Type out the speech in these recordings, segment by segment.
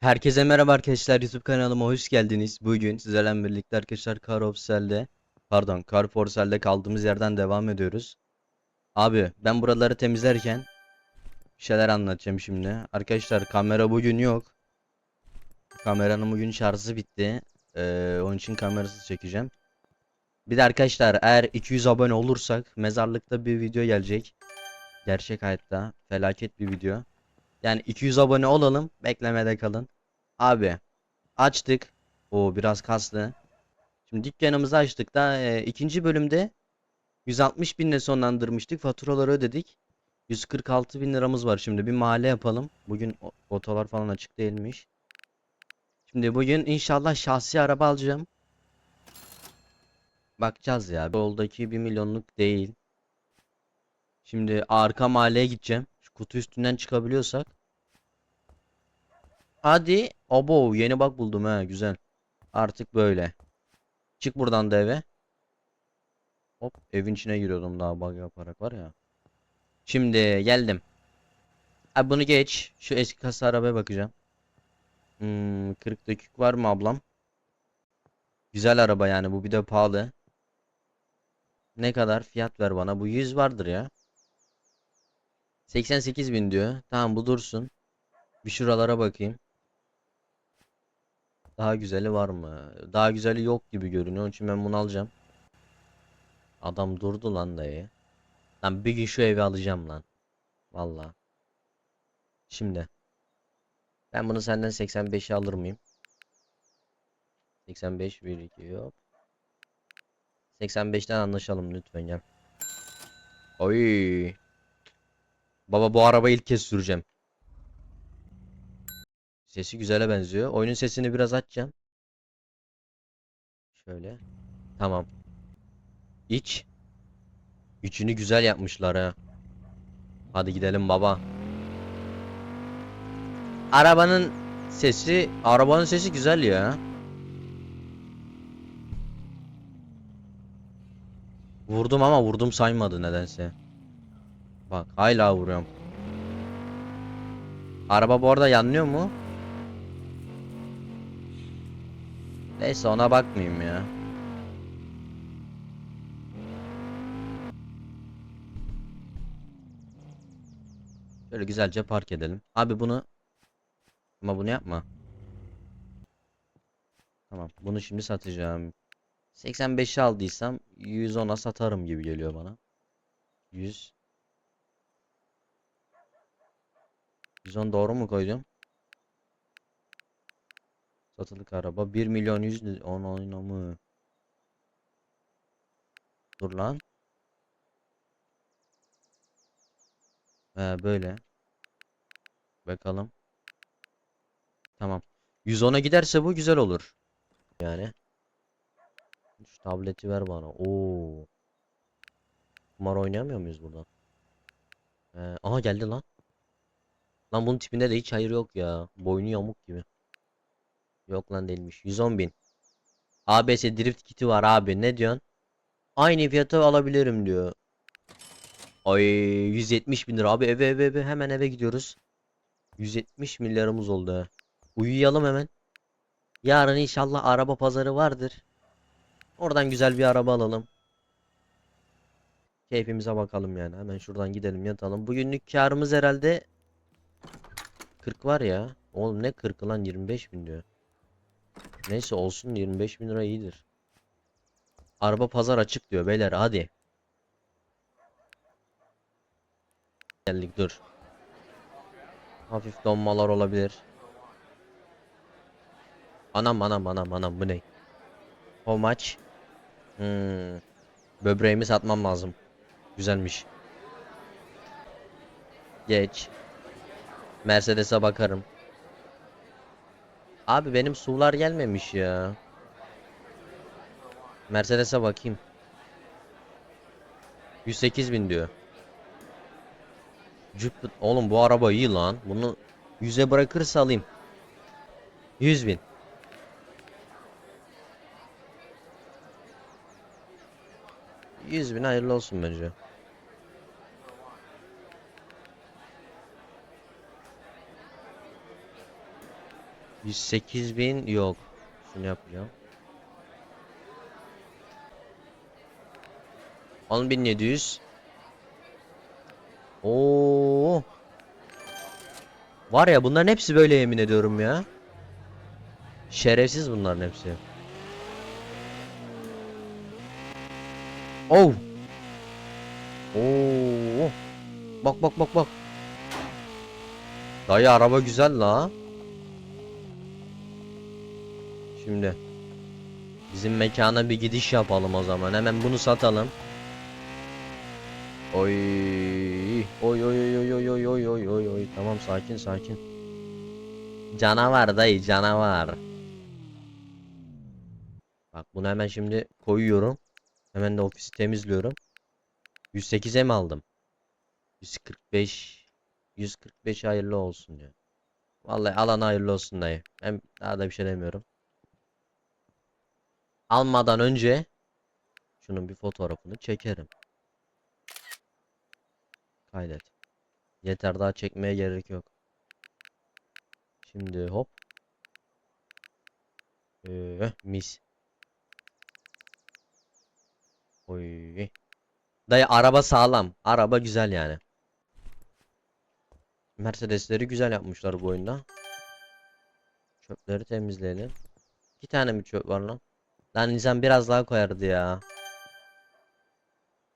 Herkese merhaba arkadaşlar YouTube kanalıma hoş geldiniz. Bugün sizlerle birlikte arkadaşlar Carousel'de pardon Carforcel'de kaldığımız yerden devam ediyoruz. Abi ben buraları temizlerken bir şeyler anlatacağım şimdi. Arkadaşlar kamera bugün yok. Kameranın bugün şarjı bitti. Ee, onun için kamerasız çekeceğim. Bir de arkadaşlar eğer 200 abone olursak mezarlıkta bir video gelecek. Gerçek hayatta felaket bir video. Yani 200 abone olalım beklemede kalın. Abi açtık. O biraz kaslı. Şimdi dükkanımızı açtık da e, ikinci bölümde 160 binle sonlandırmıştık. Faturaları ödedik. 146 bin liramız var şimdi. Bir mahalle yapalım. Bugün otolar falan açık değilmiş. Şimdi bugün inşallah şahsi araba alacağım. Bakacağız ya. Yoldaki 1 milyonluk değil. Şimdi arka mahalleye gideceğim. Kutu üstünden çıkabiliyorsak. Hadi. Abo yeni bak buldum ha güzel. Artık böyle. Çık buradan da eve. Hop evin içine giriyordum daha bug yaparak var ya. Şimdi geldim. Abi bunu geç. Şu eski kasa arabaya bakacağım. Hmm, 40 dökük var mı ablam? Güzel araba yani bu bir de pahalı. Ne kadar fiyat ver bana. Bu 100 vardır ya. 88 bin diyor. Tamam bu dursun. Bir şuralara bakayım. Daha güzeli var mı? Daha güzeli yok gibi görünüyor. Onun için ben bunu alacağım. Adam durdu lan dayı. Lan bir gün şu evi alacağım lan. Valla. Şimdi. Ben bunu senden 85'e alır mıyım? 85 1 2 yok. 85'ten anlaşalım lütfen gel. Oy. Baba bu arabayı ilk kez süreceğim. Sesi güzele benziyor. Oyunun sesini biraz açacağım. Şöyle. Tamam. İç. İçini güzel yapmışlar ha. Hadi gidelim baba. Arabanın sesi, arabanın sesi güzel ya. Vurdum ama vurdum saymadı nedense. Bak hala vuruyorum. Araba bu arada yanlıyor mu? Neyse ona bakmayayım ya. Şöyle güzelce park edelim. Abi bunu ama bunu yapma. Tamam, bunu şimdi satacağım. 85'i aldıysam 110'a satarım gibi geliyor bana. 100 110 doğru mu koydum? Satılık araba 1 milyon 100 on oynamı. Dur lan. He böyle. Bakalım. Tamam. 110'a giderse bu güzel olur. Yani. Şu tableti ver bana. Oo. Kumar oynayamıyor muyuz buradan? He, aha geldi lan. Lan bunun tipinde de hiç hayır yok ya. Boynu yamuk gibi. Yok lan değilmiş. 110 bin. ABS drift kiti var abi. Ne diyorsun? Aynı fiyata alabilirim diyor. Ay 170 bin lira abi eve eve eve hemen eve gidiyoruz. 170 milyarımız oldu. Uyuyalım hemen. Yarın inşallah araba pazarı vardır. Oradan güzel bir araba alalım. Keyfimize bakalım yani. Hemen şuradan gidelim yatalım. Bugünlük karımız herhalde 40 var ya. Oğlum ne 40 lan 25 bin diyor. Neyse olsun 25 bin lira iyidir. Araba pazar açık diyor beyler hadi. Geldik dur. Hafif donmalar olabilir. Anam anam anam anam bu ne? How much? Hmm. Böbreğimi satmam lazım. Güzelmiş. Geç. Mercedes'e bakarım. Abi benim sular gelmemiş ya. Mercedes'e bakayım. 108 bin diyor. Jupiter. Oğlum bu araba iyi lan. Bunu 100'e bırakırsa alayım. 100 bin. Yüz bin hayırlı olsun bence. 108 bin yok. Şunu yapacağım. 10700. Oo. Var ya bunların hepsi böyle yemin ediyorum ya. Şerefsiz bunların hepsi. Oh. Oo. Bak bak bak bak. Dayı araba güzel la. Şimdi bizim mekana bir gidiş yapalım o zaman. Hemen bunu satalım. Oy. Oy oy oy oy oy oy oy oy oy. Tamam sakin sakin. Canavar dayı canavar. Bak bunu hemen şimdi koyuyorum. Hemen de ofisi temizliyorum. 108'e mi aldım? 145 145 hayırlı olsun ya. Vallahi alan hayırlı olsun dayı. Hem daha da bir şey demiyorum. Almadan önce şunun bir fotoğrafını çekerim. Kaydet. Yeter daha çekmeye gerek yok. Şimdi hop. Ee, mis. Oy. Dayı araba sağlam. Araba güzel yani. Mercedesleri güzel yapmışlar bu oyunda. Çöpleri temizleyelim. İki tane mi çöp var lan? Lan insan biraz daha koyardı ya.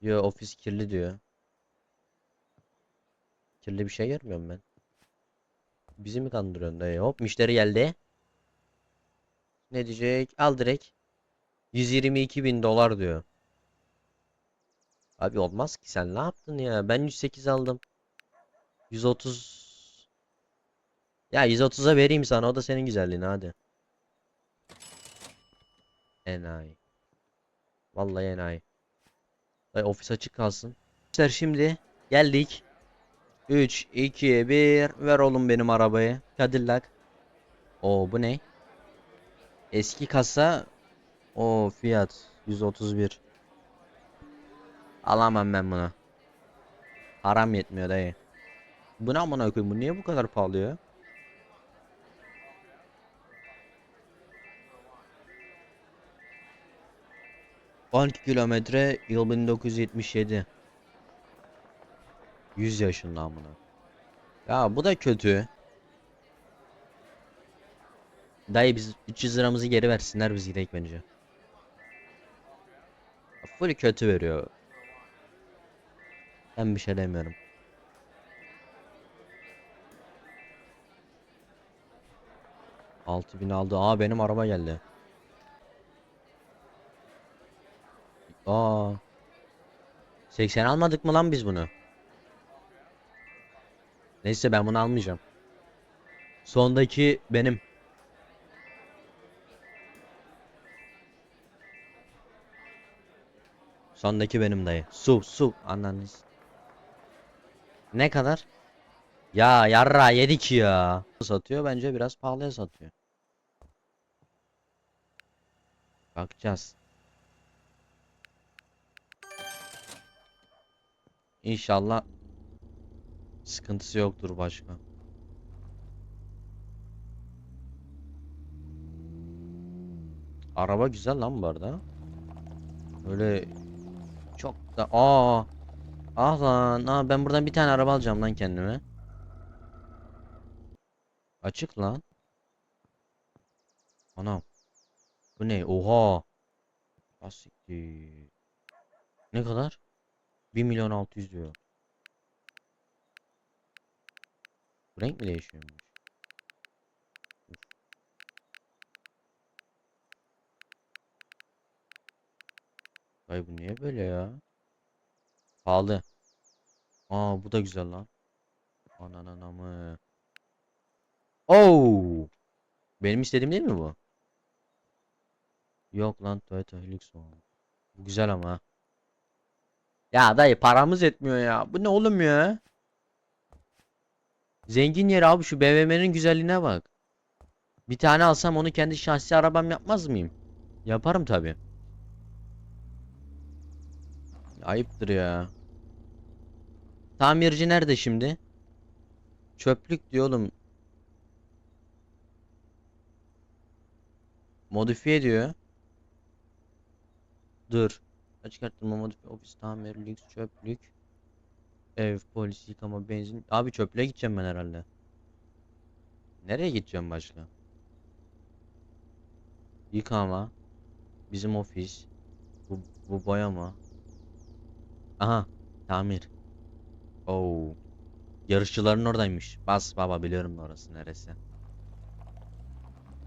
Yo ofis kirli diyor. Kirli bir şey görmüyorum ben. Bizi mi kandırıyorsun dayı? Hop müşteri geldi. Ne diyecek? Al direkt. 122 bin dolar diyor. Abi olmaz ki sen ne yaptın ya? Ben 108 aldım. 130 Ya 130'a vereyim sana o da senin güzelliğin hadi. Enayi. Vallahi enayi. Ay, ofis açık kalsın. Arkadaşlar şimdi geldik. 3 2 1 ver oğlum benim arabayı. Cadillac. O bu ne? Eski kasa. O fiyat 131. Alamam ben bunu. Haram yetmiyor dayı. Bu ne amına koyayım bu niye bu kadar pahalı ya? ...12 kilometre yıl 1977. 100 yaşında amına. Ya bu da kötü. Dayı biz 300 liramızı geri versinler biz gidelim bence. Full kötü veriyor. Ben bir şey demiyorum. Altı bin aldı. Aa benim araba geldi. Aa. 80 almadık mı lan biz bunu? Neyse ben bunu almayacağım. Sondaki benim. Sondaki benim dayı. Su su anneniz. Ne kadar? Ya yarra yedik ya. Satıyor bence biraz pahalıya satıyor. Bakacağız. İnşallah sıkıntısı yoktur başka. Araba güzel lan bu arada. Öyle çok da aa ah lan aa ben buradan bir tane araba alacağım lan kendime. Açık lan. Anam. Bu ne? Oha. Asiktir. Ne kadar? 1 milyon 600 diyor. Bu renk mi değişiyormuş? Uf. Ay bu niye böyle ya? Pahalı. Aa bu da güzel lan. Ananamı. Oo! Benim istediğim değil mi bu? Yok lan Toyota Hilux o. Bu güzel ama. Ya dayı paramız etmiyor ya. Bu ne oğlum ya? Zengin yer abi şu BMW'nin güzelliğine bak. Bir tane alsam onu kendi şahsi arabam yapmaz mıyım? Yaparım tabi. Ayıptır ya. Tamirci nerede şimdi? Çöplük diyor oğlum. Modifiye ediyor. Dur. Açık arttırma modifiye ofis tamir lüks çöplük. Ev polis yıkama benzin. Abi çöplüğe gideceğim ben herhalde. Nereye gideceğim başka? Yıkama. Bizim ofis. Bu, bu boyama. Aha. Tamir. Oo. Yarışçıların oradaymış. Bas baba biliyorum orası neresi.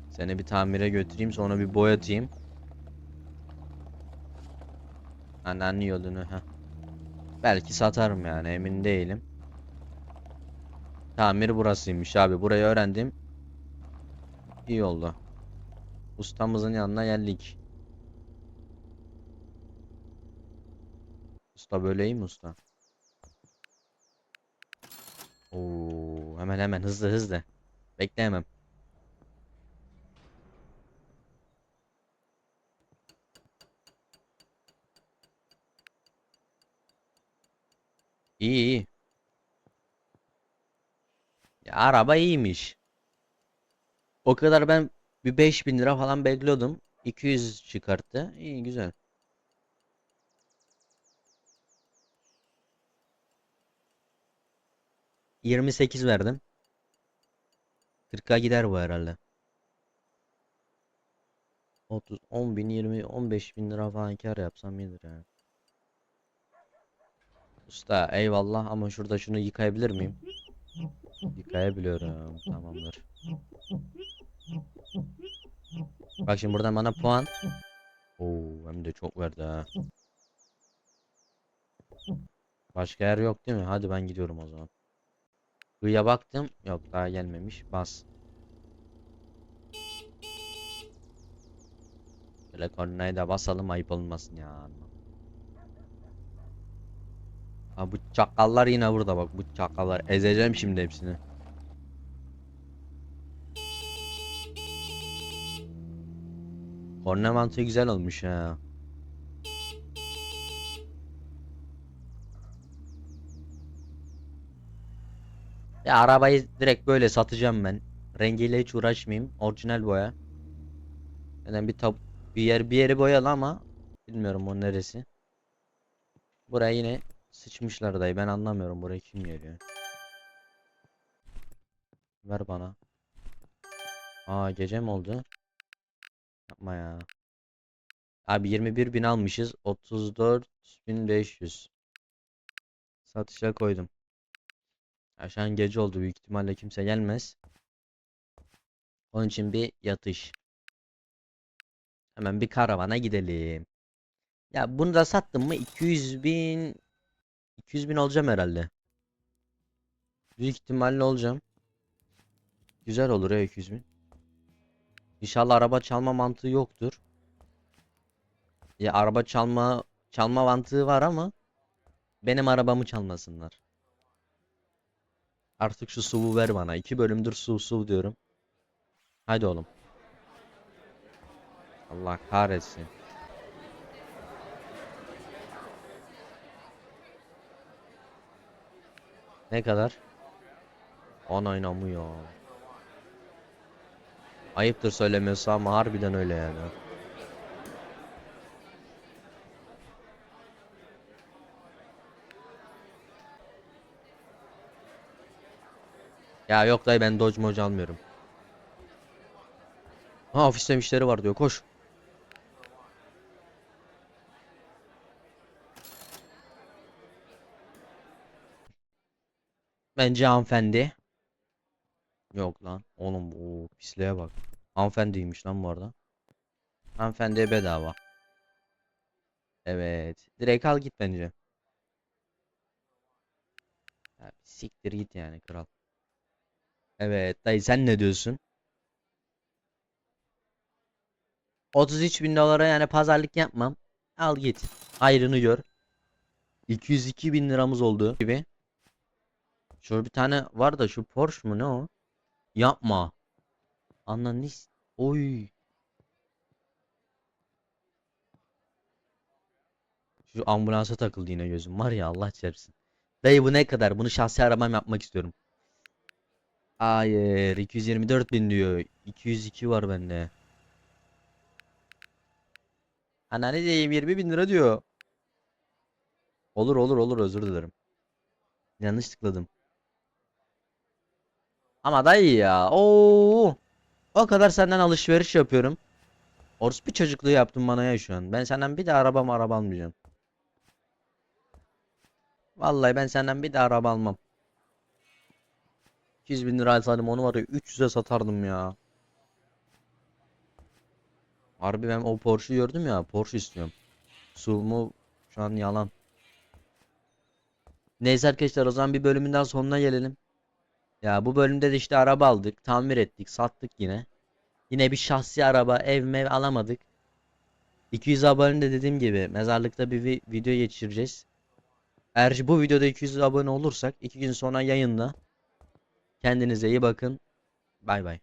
Seni bir tamire götüreyim sonra bir boyatayım. Anneanne yolunu ha. Belki satarım yani emin değilim. Tamir burasıymış abi. Burayı öğrendim. İyi oldu. Ustamızın yanına geldik. Usta böyle iyi mi usta? Oo, hemen hemen hızlı hızlı. Bekleyemem. İyi iyi. Ya, araba iyiymiş. O kadar ben bir 5000 lira falan bekliyordum. 200 çıkarttı. İyi güzel. Yirmi sekiz verdim. 40'a gider bu herhalde. 30, 10 bin, 20, 15 bin lira falan kar yapsam iyidir yani. Usta eyvallah ama şurada şunu yıkayabilir miyim? Yıkayabiliyorum. Tamamdır. Bak şimdi buradan bana puan. Oo hem de çok verdi ha. Başka yer yok değil mi? Hadi ben gidiyorum o zaman. Kıyıya baktım. Yok daha gelmemiş. Bas. Şöyle kornaya da basalım ayıp olmasın ya. Ha bu çakallar yine burada bak bu çakallar ezeceğim şimdi hepsini. Korna mantığı güzel olmuş ha. Ya arabayı direkt böyle satacağım ben. Rengiyle hiç uğraşmayayım. Orijinal boya. Yani bir tab bir yer bir yeri boyalı ama bilmiyorum o neresi. Buraya yine sıçmışlar dayı. Ben anlamıyorum buraya kim geliyor. Ver bana. Aa gece mi oldu? Yapma ya. Abi 21 bin almışız. 34.500. Satışa koydum. Ya gece oldu. Büyük ihtimalle kimse gelmez. Onun için bir yatış. Hemen bir karavana gidelim. Ya bunu da sattım mı 200 bin 200 bin olacağım herhalde. Büyük ihtimalle olacağım. Güzel olur ya 200 bin. İnşallah araba çalma mantığı yoktur. Ya araba çalma çalma mantığı var ama benim arabamı çalmasınlar. Artık şu suvu ver bana. İki bölümdür su su diyorum. Hadi oğlum. Allah kahretsin. Ne kadar? On oynamıyor. Ayıptır söylemesi ama harbiden öyle yani. Ya yok dayı ben Dodge Moc almıyorum. Ha ofiste müşteri var diyor koş. Bence hanımefendi. Yok lan. Oğlum o pisliğe bak. Hanımefendiymiş lan bu arada. Hanımefendiye bedava. Evet. Direkt al git bence. Ya, siktir git yani kral. Evet dayı sen ne diyorsun? 33 bin dolara yani pazarlık yapmam. Al git. Ayrını gör. 202 bin liramız oldu gibi. Şöyle bir tane var da şu Porsche mu ne o? Yapma. Anladın Oy. Şu ambulansa takıldı yine gözüm. Var ya Allah çarpsın. Dayı bu ne kadar? Bunu şahsi arabam yapmak istiyorum. Hayır. 224 bin diyor. 202 var bende. Anneanne diyeyim 20 bin lira diyor. Olur olur olur özür dilerim. Yanlış tıkladım. Ama da iyi ya. Oo. O kadar senden alışveriş yapıyorum. Orospu çocukluğu yaptın bana ya şu an. Ben senden bir de araba araba almayacağım. Vallahi ben senden bir de araba almam. 200 bin lira alsaydım onu var ya 300'e satardım ya. Harbi ben o Porsche'u gördüm ya Porsche istiyorum. Sumu şu an yalan. Neyse arkadaşlar o zaman bir bölümün daha sonuna gelelim. Ya bu bölümde de işte araba aldık, tamir ettik, sattık yine. Yine bir şahsi araba, ev mev alamadık. 200 abone de dediğim gibi mezarlıkta bir vi- video geçireceğiz. Eğer bu videoda 200 abone olursak 2 gün sonra yayında. Kendinize iyi bakın. Bay bay.